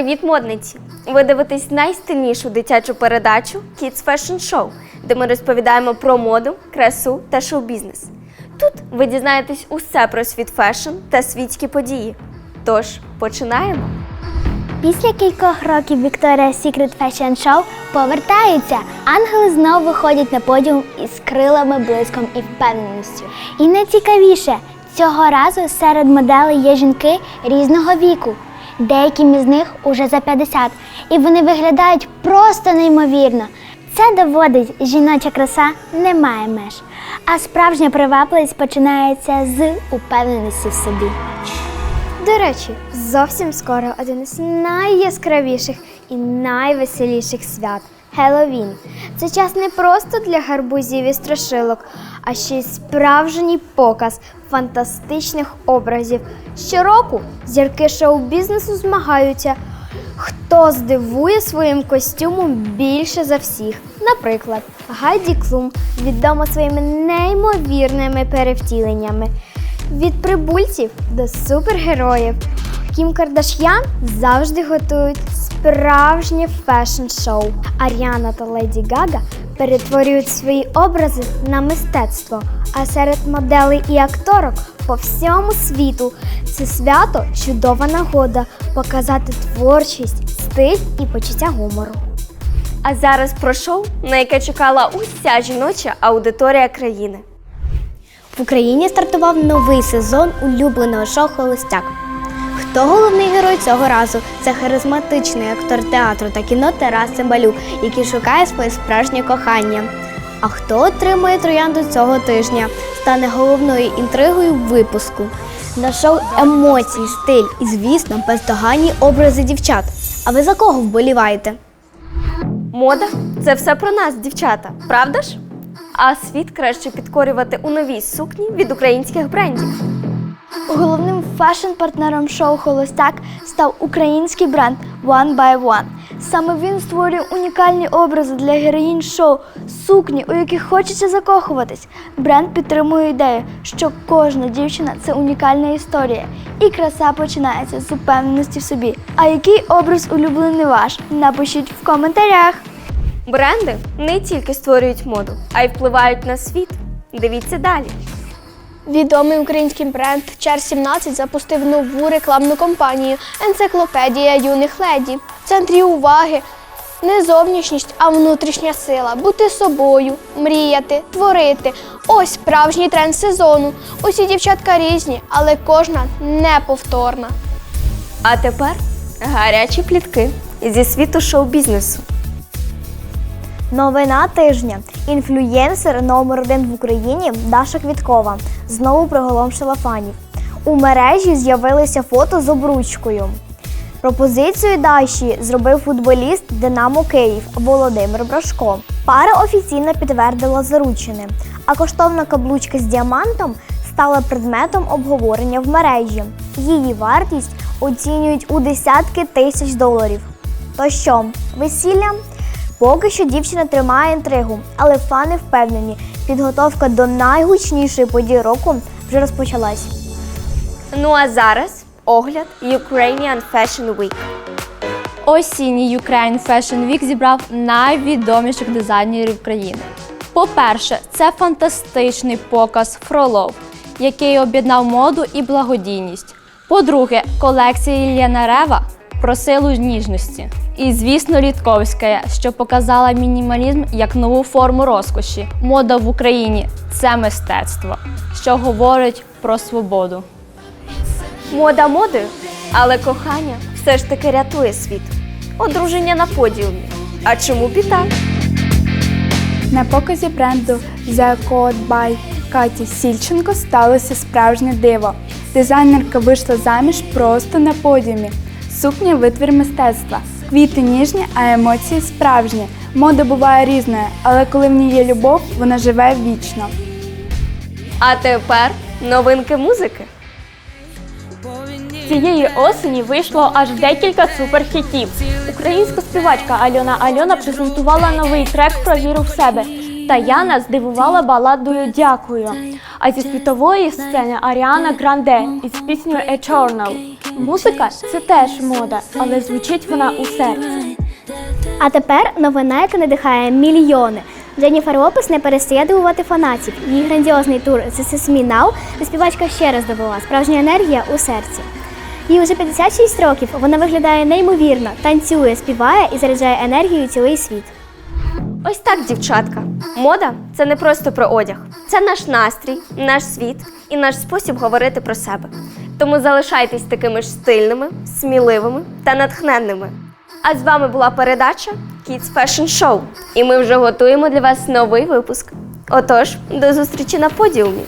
Привіт, модниці! Ви дивитесь найстильнішу дитячу передачу Kids Fashion Show, де ми розповідаємо про моду, красу та шоу-бізнес. Тут ви дізнаєтесь усе про світ фешн та світські події. Тож починаємо! Після кількох років Victoria's Secret Fashion Show повертається. Ангели знову виходять на подіум із крилами, блиском і впевненістю. І найцікавіше, цього разу серед моделей є жінки різного віку. Деяким із них уже за 50, і вони виглядають просто неймовірно. Це доводить, жіноча краса не має меж, а справжня привабливість починається з упевненості в собі. До речі, зовсім скоро один із найяскравіших і найвеселіших свят Хеллоуін. Це час не просто для гарбузів і страшилок, а ще й справжній показ фантастичних образів. Щороку зірки шоу-бізнесу змагаються. Хто здивує своїм костюмом більше за всіх? Наприклад, Гайді Клум відома своїми неймовірними перевтіленнями. Від прибульців до супергероїв. Кім Кардаш'ян завжди готують справжнє фешн-шоу. Аріана та Леді Гага перетворюють свої образи на мистецтво. А серед моделей і акторок по всьому світу це свято чудова нагода показати творчість, стиль і почуття гумору. А зараз про шоу, на яке чекала уся жіноча аудиторія країни. В Україні стартував новий сезон улюбленого шоу Холостяк. Хто головний герой цього разу? Це харизматичний актор театру та кіно Тарас Цимбалюк, який шукає своє справжнє кохання. А хто отримує троянду цього тижня? Стане головною інтригою випуску. На шоу емоції, стиль і, звісно, бездоганні образи дівчат. А ви за кого вболіваєте? Мода це все про нас, дівчата, правда ж? А світ краще підкорювати у новій сукні від українських брендів. Головним фешн-партнером шоу Холостяк став український бренд One by One. Саме він створює унікальні образи для героїнь шоу, сукні, у яких хочеться закохуватись. Бренд підтримує ідею, що кожна дівчина це унікальна історія, і краса починається з упевненості в собі. А який образ улюблений ваш? Напишіть в коментарях. Бренди не тільки створюють моду, а й впливають на світ. Дивіться далі. Відомий український бренд Чер 17 запустив нову рекламну кампанію Енциклопедія юних леді. В центрі уваги не зовнішність, а внутрішня сила. Бути собою, мріяти, творити. Ось справжній тренд сезону. Усі дівчатка різні, але кожна неповторна. А тепер гарячі плітки зі світу шоу-бізнесу. Новина тижня. Інфлюєнсер номер один в Україні Даша Квіткова знову приголомшила фанів. У мережі з'явилися фото з обручкою. Пропозицію Даші зробив футболіст Динамо Київ Володимир Брашко. Пара офіційно підтвердила заручини, а коштовна каблучка з діамантом стала предметом обговорення в мережі. Її вартість оцінюють у десятки тисяч доларів. То що, весілля? Поки що дівчина тримає інтригу, але фани впевнені, підготовка до найгучнішої події року вже розпочалась. Ну а зараз огляд Ukrainian Fashion Week. Осінній Ukraine Fashion Week зібрав найвідоміших дизайнерів країни. По-перше, це фантастичний показ Фролов, який об'єднав моду і благодійність. По-друге, колекція Єлена Рева про силу ніжності. І, звісно, Літковська, що показала мінімалізм як нову форму розкоші. Мода в Україні це мистецтво, що говорить про свободу. Мода модою, але кохання все ж таки рятує світ. Одруження на подіумі. А чому біда? На показі бренду The Code by Каті Сільченко сталося справжнє диво. Дизайнерка вийшла заміж просто на подіумі. Сукня витвір мистецтва. Квіти ніжні, а емоції справжні. Мода буває різною, але коли в ній є любов, вона живе вічно. А тепер новинки музики. Цієї осені вийшло аж декілька суперхітів. Українська співачка Альона Альона презентувала новий трек про віру в себе. Та Яна здивувала баладою Дякую. А зі світової сцени Аріана Гранде із піснею Eternal. Музика це теж мода, але звучить вона у серці. А тепер новина, яка надихає мільйони. Дженніфер Лопес не перестає дивувати фанатів. Її грандіозний тур «This is me now» співачка ще раз довела справжня енергія у серці. Їй вже 56 років. Вона виглядає неймовірно, танцює, співає і заряджає енергією цілий світ. Ось так, дівчатка. Мода це не просто про одяг, це наш настрій, наш світ і наш спосіб говорити про себе. Тому залишайтесь такими ж стильними, сміливими та натхненними. А з вами була передача Kids Fashion Show. І ми вже готуємо для вас новий випуск. Отож, до зустрічі на подіумі!